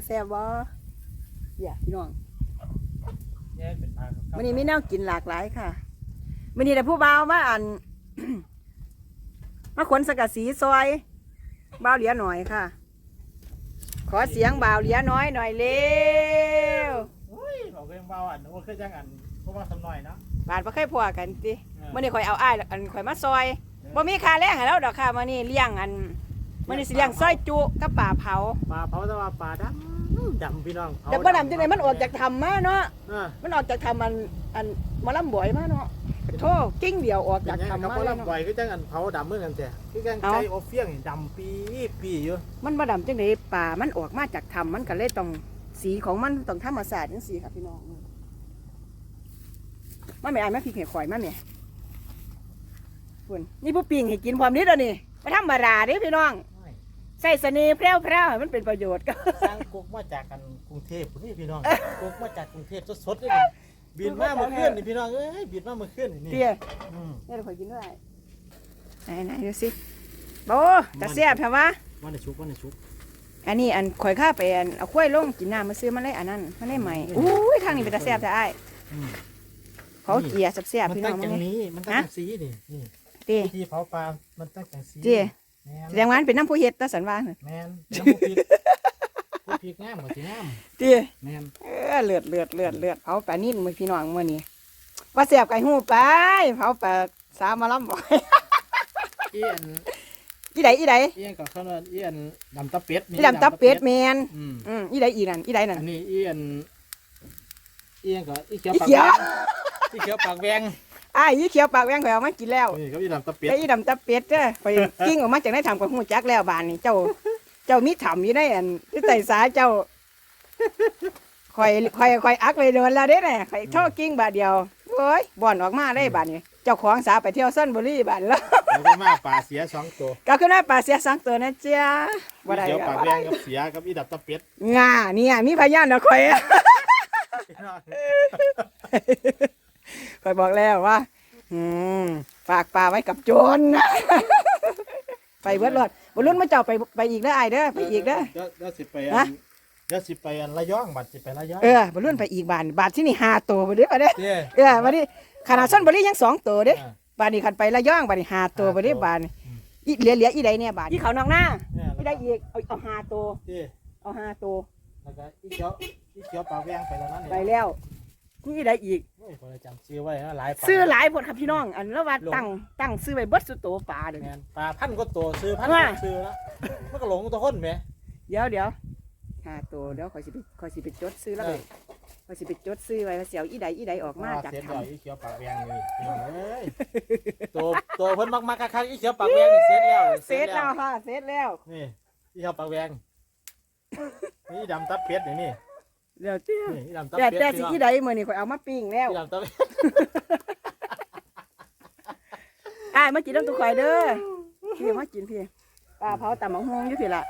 จะแซ่บบ่อย่าพี่น้องแยกเป็นทางครับมื้อนี้มีแนวกินหลากหลายค่ะมื้อนี้แต่ผู้บ่าวมาอัน มาขนสกัดสีซอยบ่าวเหลียหน่อยค่ะ ขอเสียงบ่าวเหลียน้อยหน่อยเร็วโอ้ยบอกเรื่องเบาอันว่าคือจังอันเพราะว่าทำหน่อยเนาะบาดบ่เคยพอกันติเออมื้อนี้ข่อยเอาอ้ายอันข่อยมาซอยบ่มีค่าแรงให้เราดอกค่ะมื้อนี้เลี้ยงอันมื้อนี้สิเลี้ยงซอยจุกับป่าเผาปลาเผาแต่ว่าปลาดำ ดำพี่น้องเผาแต่บ่ดำจังไดมันออกจากถ้ำมาเนาะเออมันออกจากถ้ำมันอันหมอลำบ่อยมาเนาะโทษกิ้งเดียวออกจาจากกทำถ้ำเขามาก็เลยลำเนาะ บ่อยคือจังอันเผาดำเหมือนกันแต่คือจังเอาใจโอเฟียงนี่ดำปีปีอยู่มันบ่ดำจังไดป่ามันออกมาจากถ้ำมันก็เลยต้องสีของมันต้องธรรมชาติจังซี่ค่ะพี่น้องมาแม่อายมาพริกให้ข่อยมาแม่คุณนี่ผู้ปิงให้กินพร้อมนิดเดียวนี่บ่ธรรมดาเด้พี่น้อง ใส่เสน่ห์แพร่วๆให้มันเป็นประโยชน์ก็ สร้างกุกมาจากกันกรุงเทพนี่พี่น้องกุกมาจากกรุงเทพสดๆเลยนี่บินมาเมื่อคืนนี่พี่น้องเอ้ยบินมาเมื่อคืนนี่เตี้ยอืมนี่เราขอกินด้วยไหนไหนดูสิโบจะเสียบใช่ปะวันในชุกวันในชุกอันนี้อันข่อยข้าไปอันเอาข้วยลงกินน้ำมาซื้อมาเลยอันนั้นมาเลยใหม่อุ้ยทางนี้เป็นตาเสียบแต่ไอ้ายอืมเขาเกลียเสียบมันๆพี่น้ตั้องงจัมั้งงนี้มันตั้งฮะจังสีนี่นี่ตีวิธีเผาปลามันตั้งจังสีเตี้ย แม่นแสดงว่ามันเป็นน้ำผู้เฮ็ดตาสันว่าน่ะแมนน้ำผู้พริกผู้พริกงามกว่าสีงามตีแมนเออเลือดเลือดเลือดเลือดเผาปลานิ่มมือพี่น้องมื่อนี้ว่าเสียบไก่หูไปเผาปลาสามมาล้ำบ่อยเอียนอีใดอีใดเอียนกับข้าวนั่นเอียนดำตะเป็ดอีดำตาเป็ดแมนอืมอืมอีใดอีนั่นอีใดนั่นอันนี้เอียนเอียนกับอีเขียวอีปากเขียวแวงอีเขียวปากแวง อ้ายอีเขียวปากแหวงข่อยเอามากินแล้วนี่เขาอีดำตะเป็ดไอ้ดำตาเป็ดเด้อไปกิ้งออกมาจากในถ้ำกับหูจักแล้วบานนี่เจ้า เจ้ามีถ้ำอยู่ในอันที่ใต้สาเจ้าคอยคอยคอยอักเลยโดนแล้วเด้เนี่ยคอยโทษกิ้งบาทเดียวโอ้ยบ่อนออกมาได้บาทนี้เจ้าของสาไปเที่ยวซ่อนบุรีบาทแล้วแล้วก็มาปลาเสียสองตัวก็คือหน้าป่าเสียสังตัวนะจ๊ะบ่อีได้เขียวก็ปากแวงกับเสียกับอีดำตะเป็ดงาเนี่ยมีพยานนะคอย คอยบอกแล้วว่า อืมฝากปลาไว้กับโจรนะไปเบิดรอดบุรุษมาเจ้าไปไปอีกเด้อไอายเด้อไปอีกเด้อ เดี๋ยวเดี๋ยวสิไปฮะอันเดี๋ยวสิไปอันระยองบัดสิไประยองเออบอลลูนไปอีกบานบาทที่นี่ห้าตัวไปเด้อไปเด้อเด้เออมาดิขนาดส้นบริยังสองตัวเด้อ่า บานนี้ขันไประย่องบานนี้ห้าตัวไปเด้อบานนี้อีเหลือเหลืออีใดเนี่ยบานอีเขานอกหน้าเนี่ยอีได้อีกเอาเอาห้าตัวเด้เอาห้าตัวแล้วก็อีเขียวอีเขียวปากแวงไปแล้วนั่นไปแล้วนี่อีใดอีกโอ้ ยพอจำชื่อไว้นะหลายปลา ซื้อหลายผลครับพี่น้อง อันแล้วว่าตั้งตั้งซื้อไปเบิดสุดโตวปลาเดี๋ยวแมนี้ นปลาพันก็ตัวซื้อพันว่าก็ซื้อแล้วมันก็หลงตัวคนไหม เดี๋ยวเดี๋ยวห้าตัวเดี๋ยวคอยสิไปคอยสิไปจดซื้อแล้วไปคอยสิไปจดซื้อไว้ว่าเสียวอีใดอีใดออกมาจากเสียถ้ดอยอีเขียวปากแวงนี่พี่น้องเอ้ยตัวตัวเพิ่นมักมักคักๆอีเขียวปากแวงนี่เสร็จแล้วำเสร็จแล้วค่ะเสร็จแล้วนี่อีเขียวปากแวงนี่ดำตับเป็ดนี่นี่ เดี๋ยวเตี้ยนี่อีดำตับแต่เป็ดแต่สิพี่น้องอีใดมื้อนี้คอยเอามาปิ้งแล้วอีดำตับเป็ดอ้ายมากินน้ำตุ้ข่อยเด้อพี่มากินพี่ปลาเผาตำมะฮวงอยู่พี่ละ